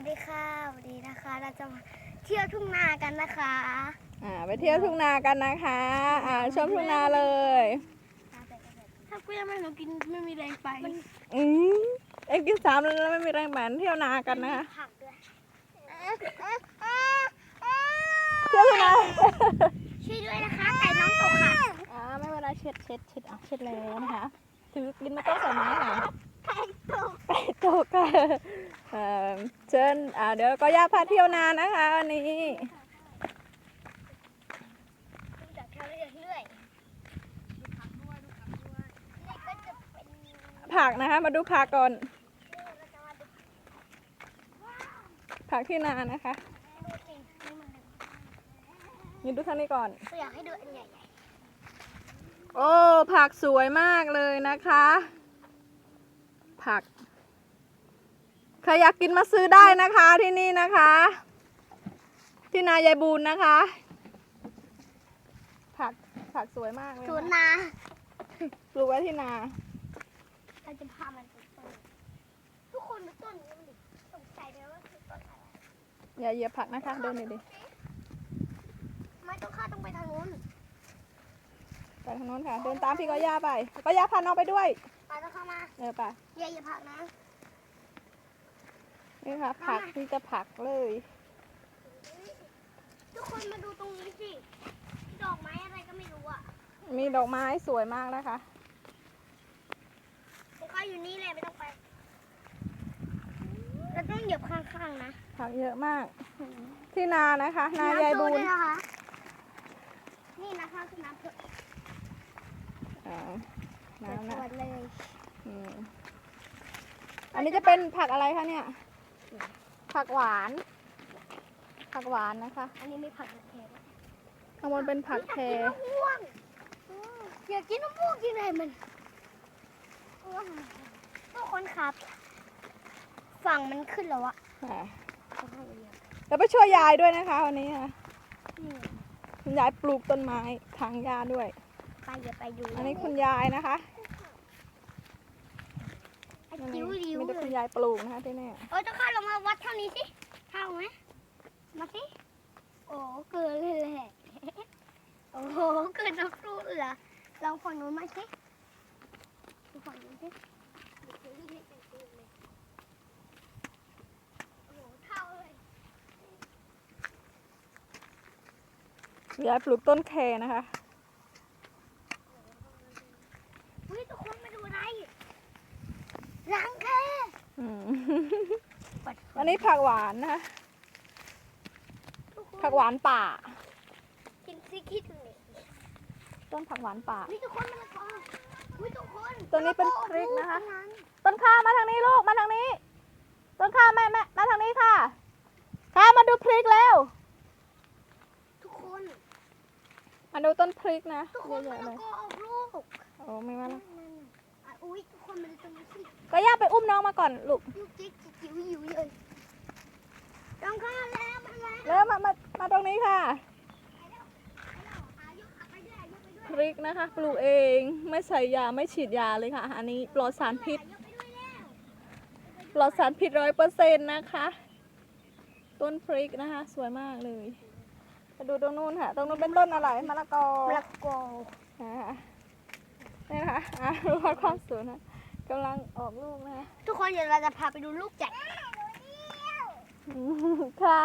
วัสดีค่ะวันนี้นะคะ เราจะมาเที่ยวทุ่งนากันนะคะ อ่าไปเที่ยวทุ่งนากันนะคะ อ่าชมทุ่งนาเลยถ้ากูยังไม่หนูกินไม่มีแรงไปอืมเอ็กซ์กินสามแล้วไม่มีแรงแบนเที่ยวนากันนะคะผักด้วยเที่ยวทุ่งนาช่วยด้วยนะคะไก่น้องตกค่ะอ่าไม่เป็นไรเช็ดเช็ดเช็ดอะเช็ดแล้วนะคะถือกินมาโต๊ะใส่ไม้ค่ะไก่ตกไปโต๊ะค่ะ เอ่อเชิญอ่าเดี๋ยวก็ย่าพาเที่ยวนานะคะวันนี้จากทางเรื่อยๆผักด้วยผักด้วยนี่ก็จะเป็นผักนะคะ มาดูผักก่อนเราจะมาดูผักที่นานะคะดูสินี่มันนี่ดูท่างนี้ก่อน เราอยากให้ดูอันใหญ่โอ้ผักสวยมากเลยนะคะ ผักใครอยากกินมาซื้อได้นะคะที่นี่นะคะ ที่นายายบูนนะคะ ผักผักสวยมากเลยๆสวนนะนาปลูกไว้ที่นา เราจะพามันไปต้นทุกคนดูต้นนี้มันดิสงสัยเลยว่าคือต้นอะไรอย่าเหยียบผักนะคะ เดินหน่อยดิไม่ต้องข้าต้องไปทางนู้นไปทางโน้นค่ะ เดินตามพี่ก็ย่าไปก็ย่าพาน้องไปด้วยไปต้องเข้ามา เออไป อย่าอย่าผลักนะ นี่ค่ะ ผักที่จะผักเลย ทุกคนมาดูตรงนี้สิ ดอกไม้อะไรก็ไม่รู้อะ มีดอกไม้สวยมากนะคะผมก็อยู่นี่เลยไม่ต้องไป เราต้องเหยียบข้างๆนะ ผักเยอะมาก ที่นานะคะ นายายบูำนด้วยนะคะนี่นะคะคือน้ำเผือกอ่าเปิดน้ำขนะวดเลยอืมอันนี้จะเป็นผักอะไรคะเนี่ย ผักหวาน ผักหวานนะคะ อันนี้ไม่ผักกระเทียมข้างบนเป็นผักแคอยากกินมะม่วงอืมอยากกินมะม่วงกินอะไรมันว้าวทุกคนครับ ฝั่งมันขึ้นแล้วอะอ่าข้างๆเลยอะแล้วไปช่วยยายด้วยนะคะวันนี้ค่ะนี่คุณยายปลูกต้นไม้ทางหญ้าด้วย ไปอย่าไปดู อันนี้คุณยายนะคะ ไอ้อันจิ๋นี้วริ้วมีแต่เลคุณยยายปลูกนะคะที่นี่เออเจะข้าลงมาวัดเท่านี้สิเท่าไหมมาสิ โอ้เกินเลยแหละ โอ้โหเกินน้ำรูเหรอลองฝั่งนู้นมาสิดูฝั่งนู้นสิโอ้โหเท่าเลย ยายปลูกต้นแคนะคะ เฮ้ยทุกคนมาดูอะไรรังแค อืม ปัด อันนี้ผักหวานนะคะทุกคนผักหวานป่า กินซิคิดเลยต้นผักหวานป่าเฮ้ยทุกคนมาละกอเฮ้ยทุกคนตัวนี้เป็นพริกนะคะตรงนั้นต้นข้าวมาทางนี้ลูกมาทางนี้ ต้นข้าวแม่แม่มาทางนี้ค่ะข้าวมาดูพริกแล้ว ทุกคนมาดูต้นพริกนะทุกคนเยมาอะๆเลละยกอออกลูกโอ้ไม่มาแล้วอะอุ้ยทุกคนมันจะมาสิก็ย่าไปอุ้มน้องมาก่อนลูกยุกจิ๊กจิ๋วหิวเลย ต้องข้ามแล้วมาแล้วแล้วมามามาตรงนี้ค่ะไปแล้วไปแล้วอะยกไปด้วยยกไปด้วยพริกนะคะ ปลูกเองไม่ใส่ยาไม่ฉีดยาเลยค่ะ อันนี้ปลอดสารพิษยกไปด้วยแล้วปลอดสารพิษร้อยเปอร์เซ็นต์นะคะ ต้นพริกนะคะ สวยมากเลยมาดูตรงนู้นค่ะ ตรงนู้นเป็นต้นอะไรมะละกอมะละกอนะคะนี่นะคะอะรู้ว่าความสวยนะกำลังออกลูกนะคะทุกคนเดี๋ยวเราจะพาไปดูลูกใหญ่อืม ค่ะ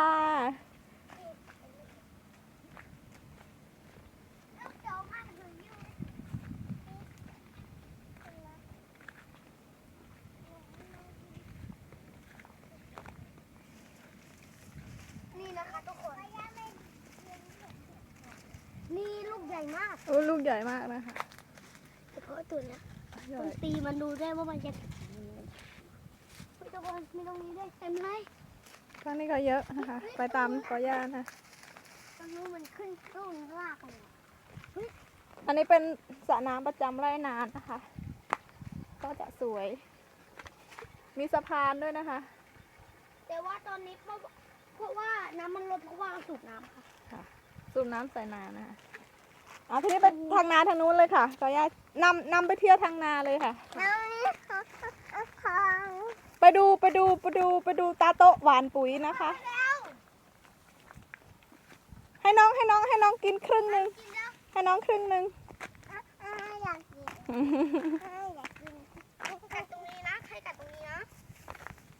นี่นะคะทุกคน นี่ลูกใหญ่มากโอ้ลูกใหญ่มากนะคะเฉพาะตัวเนี้ยใหญ่ต้องตีมันดูได้ว่ามันจะเฮ้ยทุกคนมีตรงนี้ด้วยเต็มเลย ข้างนี้ก็เยอะนะคะ ไปตามกอหญ้านะ ตรงนู้นมันขึ้นต้นรากเลยอันนี้เป็นสระน้ำประจำไร่นานนะคะ ก็จะสวย มีสะพานด้วยนะคะ แต่ว่าตอนนี้เพราะเพราะว่าน้ำมันลดเพราะว่าเราสูบน้ำค่ะสูบน้ำใส่นานะคะอะทีนี้ไปทางนาทางนู้นเลยค่ะกอหญ้านำนำไปเที่ยวทางนาเลยค่ะ น้ำพังไป ไปดูไปดูไปดูไปดูตาโตะหวานปุ๋ยนะคะแล้วให้น้องให้น้องให้น้องกินครึ่งหนึ่งกินแล้วให้น้องครึ่งหนึ่งอ่าอยากกินอ่าอยากกินกัดตรงนี้นะใครกัดตรงนี้นะ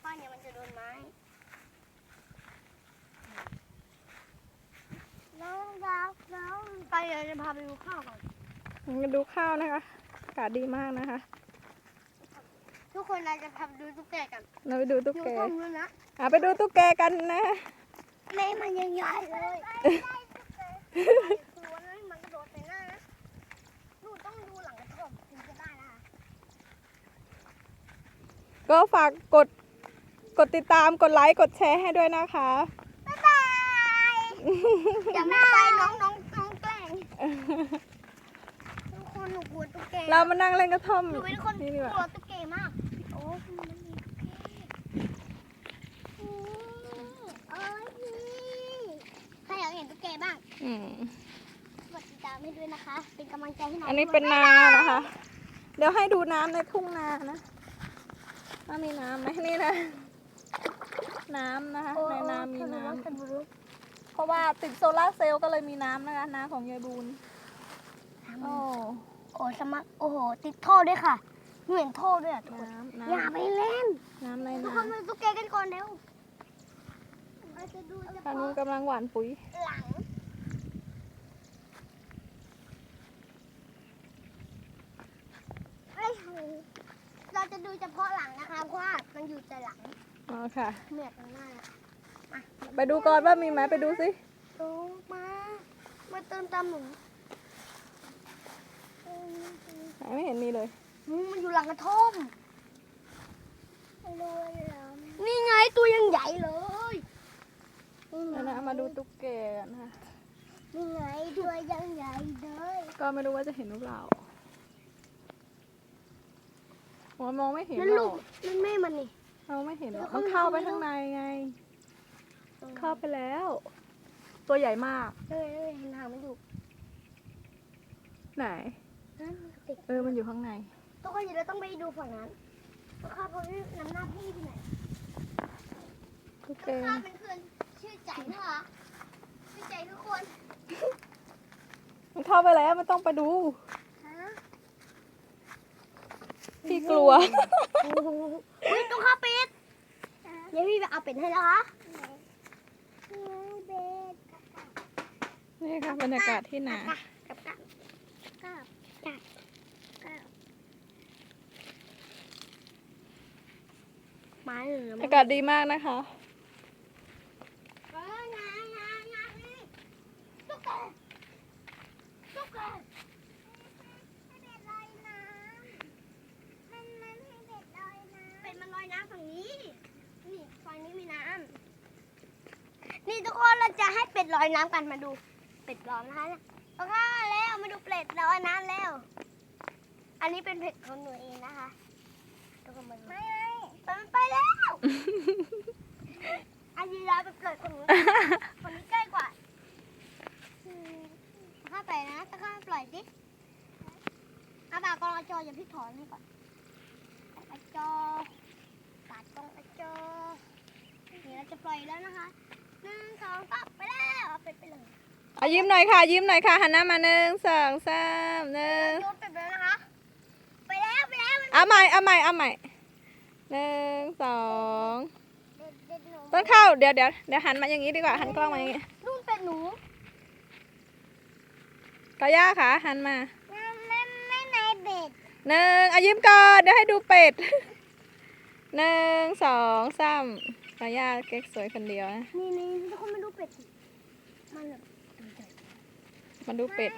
ป้าเนี่ยมันจะโดนไม้น้องรักน้องไปเดี๋ยวจะพาไปดูข้าวก่อนมาดูข้าวนะคะอากาศดีมากนะคะทุ กคนเราจะพาไปดูตุ๊กแกกันเราไปดูตุ๊กดูแกข้อมูลนะอะไปดูตุ๊กแกกันนะ แม่มันยังใหญ่เลยตัวนั้นมันกระโดดใส่หน้านะหนูต้องดูหลังกระถมถึงจะได้นะคะก็ฝากกดกดติดตามกดไลค์กดแชร์ให้ด้วยนะคะ บ๊ายบายอย่าไม่ไปน้องน้องน้องแกล้งทุกคนหนูกลัวตุ๊กแกเรามานั่งเล่นกระท่อมหนูเป็นคนนี่กดีลักว่าวตุ๊กแก ใครอยากเห็นตุ๊กแกบ้างอืมกดติดตามให้ด้วยนะคะ เป็นกำลังใจให้น้องอันนี้ด้วยเป็นนานะคะ เดี๋ยวให้ดูน้ำในทุ่งนานะว่ามีน้ำไหมนี่นะ น้ำนะคะโอ้ในนามีน้โอ้สนุกำเพราะว่าติดโซลาร์เซลล์ก็เลยมีน้ำนะคะนาของยายบูนโอ้โอ้สมัครโอ้โห ติดท่อด้วยค่ะ หนูเห็นท่อด้วยอะทุกคนน้ำน้อย่าไปเล่นำน้ำในทุกนาคนมาดูตุ๊กแกกันก่อนเร็วเราจะดูเฉตอนพาะนี้กำลังหว่านปุ๋ย หลังเอ้ยเราจะดูเฉพาะหลังนะคะเพราะว่ามันอยู่แต่หลังอ๋อค่ะ เหนือตรงหน้าน่ะไปดูก่อนว่ามีไหมไปดูสิโตมา มาเติมตามหนูเติมไหนไม่เห็นมีเลย อืมมันอยู่หลังกระท่อมนี่ไงตัวยังใหญ่เลยนะนะมาดูตุ๊กแกกันนะคะนี่ไงตัวยังใหญ่เลยก็ไม่รู้ว่าจะเห็นหรือเปล่าโอ้ยมองไม่เห็นนั่นหรลูอกกนั่นแม่มันนี่มองไม่เห็นหรอกแล้วมันเขาเข้าไปไม่รู้ข้างในไง เข้าไปแล้ว ตัวใหญ่มาก เออเออเห็นหางมันอยู่ไหน นั่นมันติดเออ มันอยู่ข้างใน ทุกคนเดี๋ยวเราต้องไปดูฝั่งนั้นข้าเพราะนำหน้าพี่ที่ไหนตุ๊กแกข้าเป็นเพื่อนชื่อใจนะคะชื่อใจทุกคนมันเข้าไปแล้วมันต้องไปดู ฮะพี่กลัว อุ้ยต้องข้าเป็ดเดี๋ยวพี่ไปเอาเป็ดให้นะคะเป็ดนี่ค่ะบรรยากาศที่นา กับกับกับกับกับ ไม้หนึ่งนะอากาศดีมากนะคะเอองานงานงานนี่ตุ๊กแกตุ๊กแกให้เป็ดลอยน้ำมันมันให้เป็ดลอยน้ำเป็ดมันลอยน้ำฝั่งนี้นี่ฝั่งนี้มีน้ำนี่ทุกคนเราจะให้เป็ดลอยน้ำกันมาดู เป็ดลอยนะคะแล้วก็แล้วมาดูเป็ดลอยน้ำแล้ว อันนี้เป็นเป็ดของหนูเองนะคะทุกคนมาดู อันนี้เราไปเกิดคนนู้นคนนี้ใกล้กว่าข้าไปนะถ้าข้าปล่อยสิอาบากองอาจออย่าพี่ถอนให้ก่อนอาจอตัดตรงอาจอเดี๋ยวเราจะปล่อยแล้วนะคะหนึ่งสองสามไปแล้วเอาไปไปเลยเอายิ้มหน่อยค่ะ ยิ้มหน่อยค่ะหันหน้ามาหนึ่งสองสามหนึ่งโยนไปแล้วนะคะ ไปแล้วไปแล้วมัน เอาใหม่เอาใหม่เอาใหม่ หนึ่งสองเด็ดเด็ดหนูต้นข้าวเดี๋ยวเดี๋ยวเดี๋ยวหันมาอย่างนี้ดีกว่าหันกล้องมาอย่างนี้นู่นเป็นหนูกอย่าค่ะหันมานั่นนั่นนั่นนายเบ็ดหนึ่งเอายิ้มก่อนเดี๋ยวให้ดูเป็ดหนึ่งสองสามกอย่าเก๊กสวยคนเดียวนะนี่นี่ทุกคนมาดูเป็ดสิมันแบบมาดูเป็ด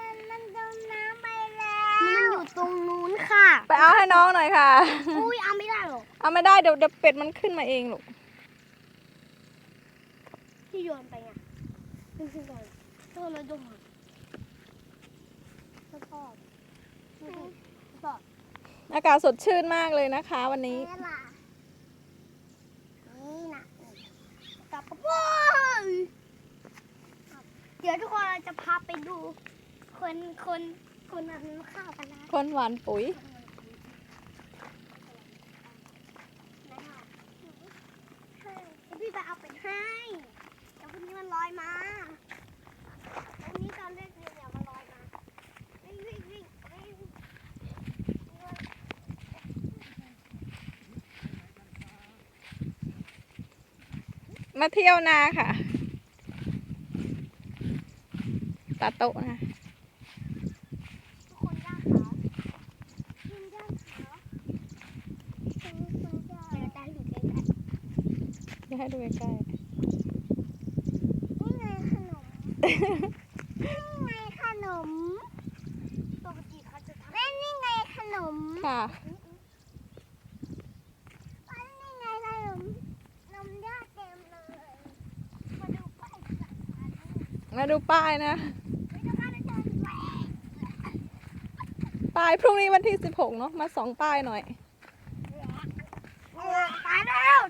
มันมันจมน้ำไปแล้ว มันอยู่ตรงนู้นค่ะไปเอาให้น้องหน่อยค่ะ อุ้ยเอาไม่ได้หรอกเอาไม่ได้เดี๋ยวเดี๋ยวเป็ดมันขึ้นมาเองลูกที่โยนไปไงขึ้นขึ้นก่อนโดนเลยโดนชอบชอบอากาศสดชื่นมากเลยนะคะ วันนี้ นี่ล่ะนี่นะกลับกระป๋องเดี๋ยวทุกคนเราจะพาไปดู คนคน คนทำข้าวกันนะคนหวานปุ๋ยนะคะเอาไปให้เดี๋ยวพรุ่งนี้มันลอยมาวันนี้ตอนเลิกเรียนเดี๋ยวมันลอยมาวิ่งวิ่งวิ่งวิ่งมาเที่ยวนาค่ะตาโตะนะ ทุกคนย่างขาขึ้นย่างขาขึ้นขึ้นย่างเดี๋ยวตาอยู่ใกล้ๆ จะ ให้ดูใกล้นี่ไงขนม นี่ไงขนม ปกติเขาจะทำนี่ไงขนมๆค่ะอันนี่ไงขนม นมย่าเต็มเลย มาดูป้ายสัตว์อันนี้มาดูป้ายนะ ไม่ต้องการจะเจอแหวกป้ายพรุ่งนี้วันที่ 16 เนาะ มาสองป้ายหน่อย ตายแล้ว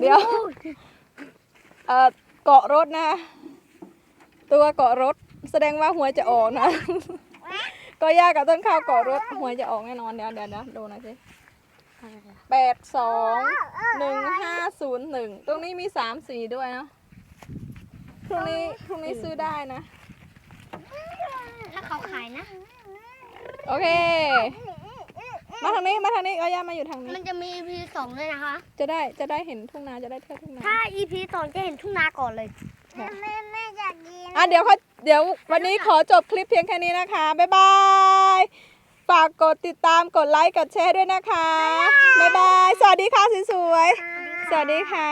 เดี๋ยวเอ่อเกาะรถนะ ตัวเกาะรถแสดงว่าหัวจะออกนะ ก็ยากกับต้นข้าวเกาะรถหัวจะออกแน่นอนเดี๋ยวเดี๋ยวเดี๋ยวดูหน่อยสิแปดสองหนึ่งห้าศูนย์หนึ่งตรงนี้มีสามสีด้วยเนาะพรุ่งนี้พรุ่งนี้ซื้อได้นะ ถ้าเขาขายนะ โอเค มาทางนี้มาทางนี้ก็ย่ามาอยู่ทางนี้มันจะมี EP สองเลยนะคะ จะได้จะได้เห็นทุ่งนาจะได้เที่ยวทุ่งนาถ้า EP สองจะเห็นทุ่งนาก่อนเลยค่ะแม่แม่อยากกินอะเดี๋ยวเขาเดี๋ยววันนี้ขอจบคลิปเพียงแค่นี้นะคะบ๊ายบายฝากกดติดตามกดไลค์กดแชร์ด้วยนะคะบ๊ายบายสวัสดีค่ะสวยๆสวัสดีค่ะ